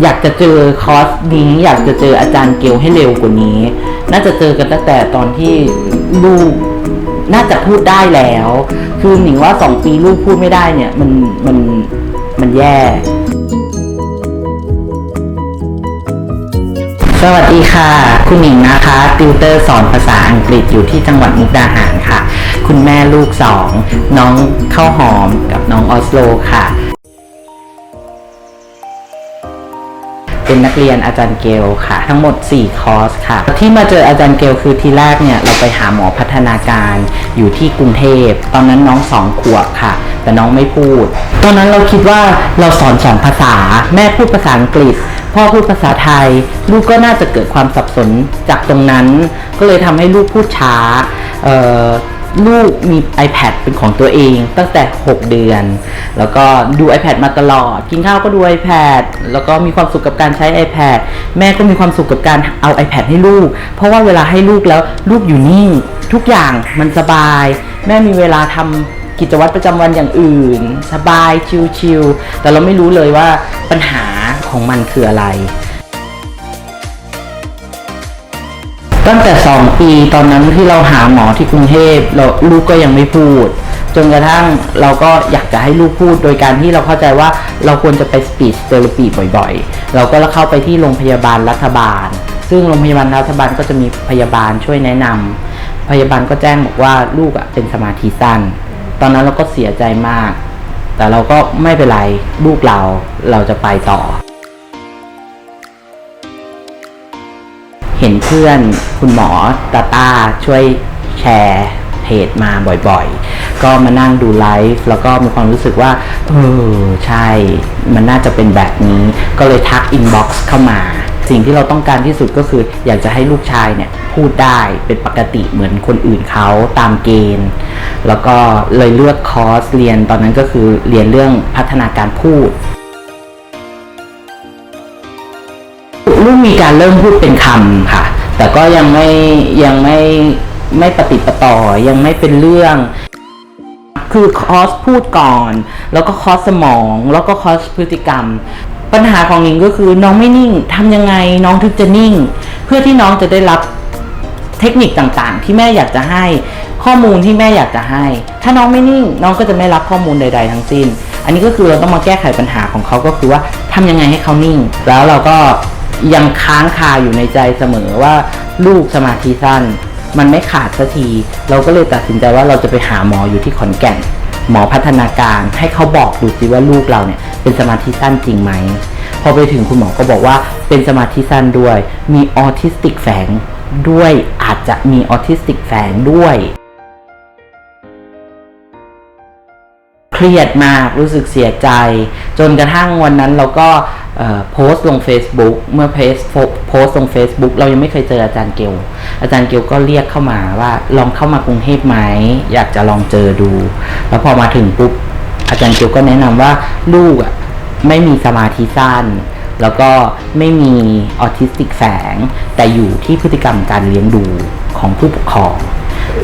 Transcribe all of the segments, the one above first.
อยากจะเจอคอร์สนี้ อยากจะเจออาจารย์เกลให้เร็วกว่านี้ น่าจะเจอกันตั้งแต่ตอนที่ลูกน่าจะพูดได้แล้ว คือหนิงว่าสองปีลูกพูดไม่ได้เนี่ย มันมันมันแย่ สวัสดีค่ะ คุณหนิงนะคะ ติวเตอร์สอนภาษาอังกฤษอยู่ที่จังหวัดมุกดาหารค่ะ คุณแม่ลูกสองน้องข้าวหอมกับน้องออสโลค่ะ เป็นนักเรียนอาจารย์เกลค่ะ ทั้งหมด 4 คอร์สค่ะ ที่มาเจออาจารย์เกลคือทีแรกเนี่ยเราไปหาหมอพัฒนาการอยู่ที่กรุงเทพ ตอนนั้นน้องสองขวบค่ะ แต่น้องไม่พูด ตอนนั้นเราคิดว่าเราสอนสองภาษา แม่พูดภาษาอังกฤษพ่อพูดภาษาไทย ลูกก็น่าจะเกิดความสับสนจากตรงนั้น ก็เลยทำให้ลูกพูดช้า ลูกมี iPad เป็นของตัวเองตั้งแต่ 6 เดือน แล้วก็ดู iPad มาตลอด กินข้าวก็ดู iPad แล้วก็มีความสุขกับการใช้ iPad แม่ก็มีความสุขกับการเอา iPad ให้ลูก เพราะว่าเวลาให้ลูกแล้วลูกอยู่นิ่ง ทุกอย่างมันสบาย แม่มีเวลาทำกิจวัตรประจำวันอย่างอื่น สบายชิลๆแต่เราไม่รู้เลยว่าปัญหาของมันคืออะไร ตั้งแต่2ปีตอนนั้นที่เราหาหมอที่กรุงเทพเราลูกก็ยังไม่พูด จนกระทั่งเราก็อยากจะให้ลูกพูดโดยการที่เราเข้าใจว่าเราควรจะไปสปีชเทอราปีบ่อยๆ เราก็เข้าไปที่โรงพยาบาลรัฐบาล ซึ่งโรงพยาบาลรัฐบาลก็จะมีพยาบาลช่วยแนะนำพยาบาลก็แจ้งบอกว่าลูกอะเป็นสมาธิสั้น ตอนนั้นเราก็เสียใจมาก แต่เราก็ไม่เป็นไรลูกเราเราจะไปต่อ เห็นเพื่อนคุณหมอตาตาช่วยแชร์เพจมาบ่อยๆ ก็มานั่งดูไลฟ์แล้วก็มีความรู้สึกว่าเออใช่ มันน่าจะเป็นแบบนี้ ก็เลยทักอินบ็อกซ์เข้ามา สิ่งที่เราต้องการที่สุดก็คืออยากจะให้ลูกชายเนี่ยพูดได้เป็นปกติเหมือนคนอื่นเขาตามเกณฑ์ แล้วก็เลยเลือกคอร์สเรียนตอนนั้นก็คือเรียนเรื่องพัฒนาการพูด ลูกมีการเริ่มพูดเป็นคำค่ะ แต่ก็ยังไม่ยังไม่ไม่ปฏิปต่อยังไม่เป็นเรื่อง คือคอสพูดก่อน แล้วก็คอสสมอง แล้วก็คอสพฤติกรรม ปัญหาของนิงก็คือน้องไม่นิ่งทำยังไงน้องถึงจะนิ่ง เพื่อที่น้องจะได้รับเทคนิคต่างๆ ที่แม่อยากจะให้ข้อมูลที่แม่อยากจะให้ ถ้าน้องไม่นิ่ง น้องก็จะไม่รับข้อมูลใด ๆ ทั้งสิ้น อันนี้ก็คือเราต้องมาแก้ไขปัญหาของเขาก็คือว่าทำยังไงให้เขานิ่ง แล้วเราก็ ยังค้างคาอยู่ในใจเสมอว่าลูกสมาธิสั้น มันไม่ขาดสักที เราก็เลยตัดสินใจว่าเราจะไปหาหมออยู่ที่ขอนแก่น หมอพัฒนาการให้เขาบอกดูสิว่าลูกเราเนี่ยเป็นสมาธิสั้นจริงไหมพอไปถึงคุณหมอก็บอกว่าเป็นสมาธิสั้นด้วย มีออทิสติกแฝงด้วยอาจจะมีออทิสติกแฝงด้วย รียดมากรู้สึกเสียใจ จนกระทั่งวันนั้นเราก็โพสต์ลง Facebook เมื่อเพจโพสต์ลง Facebook เรายังไม่เคยเจออาจารย์เกลอาจารย์เกลก็เรียกเข้ามาว่าลองเข้ามากรุงเทพไหมอยากจะลองเจอดู แล้วพอมาถึงปุ๊บอาจารย์เกลก็แนะนำว่าลูกอะไม่มีสมาธิสั้น แล้วก็ไม่มีออทิสติกแฝง แต่อยู่ที่พฤติกรรมการเลี้ยงดูของผู้ปกครอง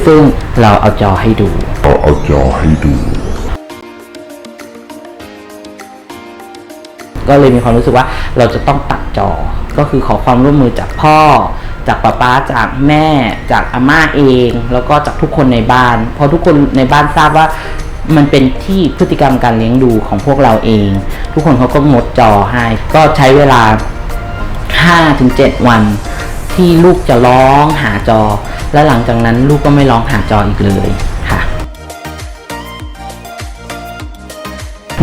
ซึ่งเราเอาจอให้ดูเอาเอาจอให้ดู ก็เลยมีความรู้สึกว่าเราจะต้องตัดจอ ก็คือขอความร่วมมือจากพ่อ จากป้าป้าจากแม่ จากอาม่าเอง แล้วก็จากทุกคนในบ้าน เพราะทุกคนในบ้านทราบว่ามันเป็นที่พฤติกรรมการเลี้ยงดูของพวกเราเอง ทุกคนเขาก็งดจอให้ ก็ใช้เวลา 5-7 วัน ที่ลูกจะร้องหาจอ และหลังจากนั้นลูกก็ไม่ร้องหาจออีกเลย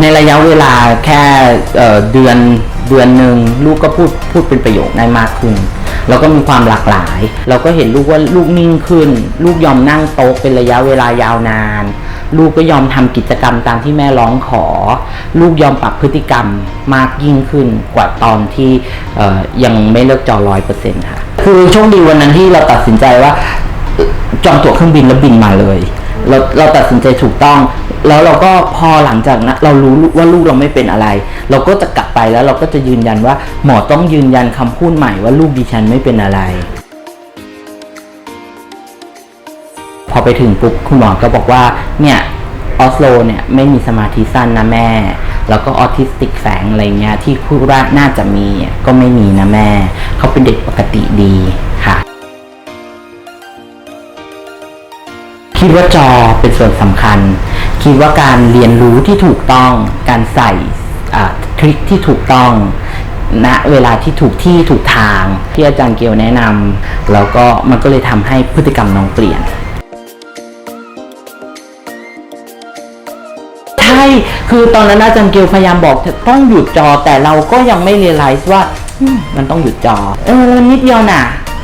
ในระยะเวลาแค่เเดือนเดือนหนึ่งลูกก็พูดพูดเป็นประโยคได้มากขึ้นแล้วก็มีความหลากหลาย เราก็เห็นลูกว่าลูกนิ่งขึ้น ลูกยอมนั่งโต๊ะเป็นระยะเวลายาวนาน ลูกก็ยอมทำกิจกรรมตามที่แม่ร้องขอ ลูกยอมปรับพฤติกรรมมากยิ่งขึ้นกว่าตอนที่ยังไม่เลิกจอร้อยเปอร์เซ็นต์ค่ะ คือโชคดีวันนั้นที่เราตัดสินใจว่าจองตั๋วเครื่องบินแล้วบินมาเลย เราเราตัดสินใจถูกต้อง แล้วเราก็พอหลังจากนั้นเรารู้ว่าลูกเราไม่เป็นอะไร เราก็จะกลับไปแล้วเราก็จะยืนยันว่า หมอต้องยืนยันคำพูดใหม่ว่าลูกดิฉันไม่เป็นอะไร พอไปถึงปุ๊บคุณหมอก็บอกว่าเนี่ยออสโลเนี่ยไม่มีสมาธิสั้นนะแม่ แล้วก็ออทิสติกแฝงอะไรเงี้ยที่พูดว่าน่าจะมีก็ไม่มีนะแม่ เขาเป็นเด็กปกติดีค่ะ คิดว่าจอเป็นส่วนสำคัญ คิดว่าการเรียนรู้ที่ถูกต้อง การใส่ทริคที่ถูกต้องณเวลาที่ถูกที่ถูกทาง ที่อาจารย์เกียวแนะนำแล้วก็มันก็เลยทำให้พฤติกรรมน้องเปลี่ยนใช่คือตอนนั้นอาจารย์เกียวพยายามบอกต้องหยุดจอแต่เราก็ยังไม่เรียลไลซ์ว่ามันต้องหยุดจอ เออนิดเดียวหน่ะ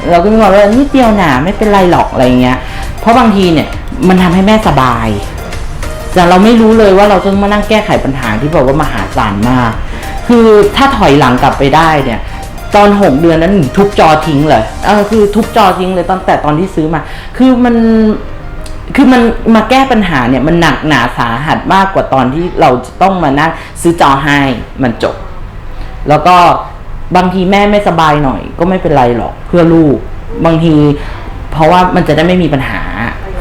เราก็มีความว่านิดเดียวหน่ะไม่เป็นไรหรอกอะไรเงี้ย เพราะบางทีเนี่ยมันทำให้แม่สบาย แต่เราไม่รู้เลยว่าเราต้องมานั่งแก้ไขปัญหาที่แบบว่ามหาศาลมาก คือถ้าถอยหลังกลับไปได้เนี่ย ตอนหกเดือนนั้นทุบจอทิ้งเลยเออคือทุบจอทิ้งเลยตั้งแต่ตอนที่ซื้อมา คือมันคือมันมาแก้ปัญหาเนี่ยมันหนักหนาสาหัสมากกว่าตอนที่เราต้องมานั่งซื้อจอให้มันจบ แล้วก็บางทีแม่ไม่สบายหน่อย ก็ไม่เป็นไรหรอกเพื่อลูก บางที เพราะว่ามันจะได้ไม่มีปัญหา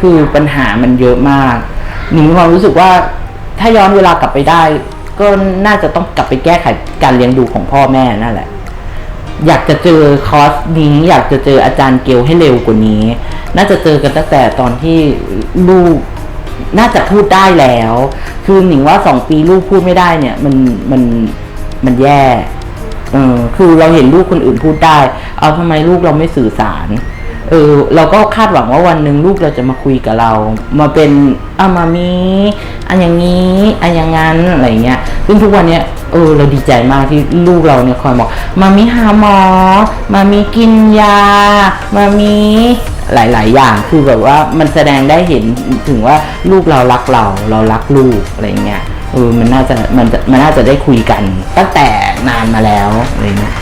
คือปัญหามันเยอะมาก หนูมีความรู้สึกว่าถ้าย้อนเวลากลับไปได้ ก็น่าจะต้องกลับไปแก้ไขการเลี้ยงดูของพ่อแม่นั่นแหละ อยากจะเจอคอร์สนี้ อยากจะเจออาจารย์เกลให้เร็วกว่านี้ น่าจะเจอกันตั้งแต่ตอนที่ลูกน่าจะพูดได้แล้ว คือหนิงว่าสองปีลูกพูดไม่ได้เนี่ย มันมันมันแย่เออคือเราเห็นลูกคนอื่นพูดได้ เอาทำไมลูกเราไม่สื่อสาร เออ เราก็คาดหวังว่าวันหนึ่งลูกเราจะมาคุยกับเรา มาเป็นอามามีอันอย่างนี้อันอย่างนั้นอะไรเงี้ยซึ่งทุกวันเนี้ยเออเราดีใจมากที่ลูกเราเนี่ยคอยบอกมามีหาหมอ มามีกินยา มามีหลาย ๆ อย่างคือแบบว่ามันแสดงได้เห็นถึงว่าลูกเรารักเราเรารักลูกอะไรเงี้ยเออมันน่าจะมันมันน่าจะได้คุยกันตั้งแต่นานมาแล้วอะไรเงี้ย